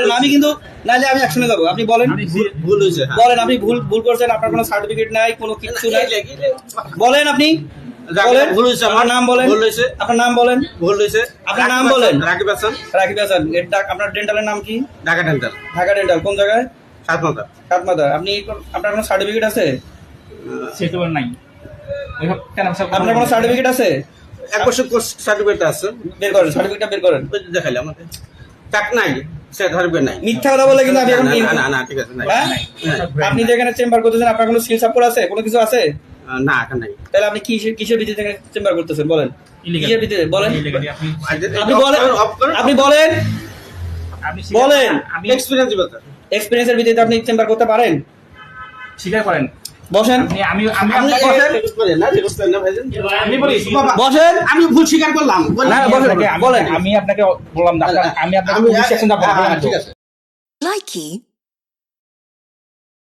আমি কিন্তু নাহলে আমি অ্যাকশনে যাব। আপনি বলেন। ভুল হয়েছে হ্যাঁ। বলেন আপনি ভুল ভুল করছেন আপনার কোনো সার্টিফিকেট নাই কোনো কিছু নাই। বলেন আপনি। বলেন। ভুল হয়েছে আমার। আপনার নাম বলেন। ভুল হয়েছে। আপনার নাম বলেন। ভুল হয়েছে। আপনার নাম বলেন। রাকিব হাসান। রাকিব হাসান। এর আপনার ডেন্টালের নাম কি? ঢাকা ডেন্টাল ঢাকা ডেন্টাল কোন জায়গায়? সাতমাতা কাতমাদা আপনি আপনার কোনো সার্টিফিকেট আছে? সেটা নাই। আপনার কোনো সার্টিফিকেট আছে? এক বছর কোর্স সার্টিফিকেট আছে। বের করেন সার্টিফিকেটটা বের করেন। দেখাইলে নাই। সার্টিফিকেট নাই মিথ্যা কথা বলে কিন্তু আমি এখন না, না, না, না, ঠিক আছে নাই। হ্যাঁ? আপনি যেখানে চেম্বার করতেছেন আপনার কোনো স্কিল সাপোর্ট আছে? কোনো কিছু আছে? না এখন নাই। তাহলে আপনি কিসের কিসের ভিত্তিতে চেম্বার করতেছেন? বলেন। Illegal. কিসের ভিত্তিতে? বলেন। আপনি আপনি বলেন আপনি বলেন। আপনি স্বীকার- বলেন। এক্সপিরিয়েন্স এক্সপিরিয়েন্সের ভিত্তিতে আপনি চেম্বার করতে পারেন? স্বীকার করেন। বসেন বসেন। না রেকর্ড করেন না ভাইজান আমি বলি বাবা, বসেন আমি ভুল স্বীকার করলাম বলেন। আমি আপনাকে- আমি- বলেন। আমি আপনাকে বললাম না, আমি আপনাকে আমি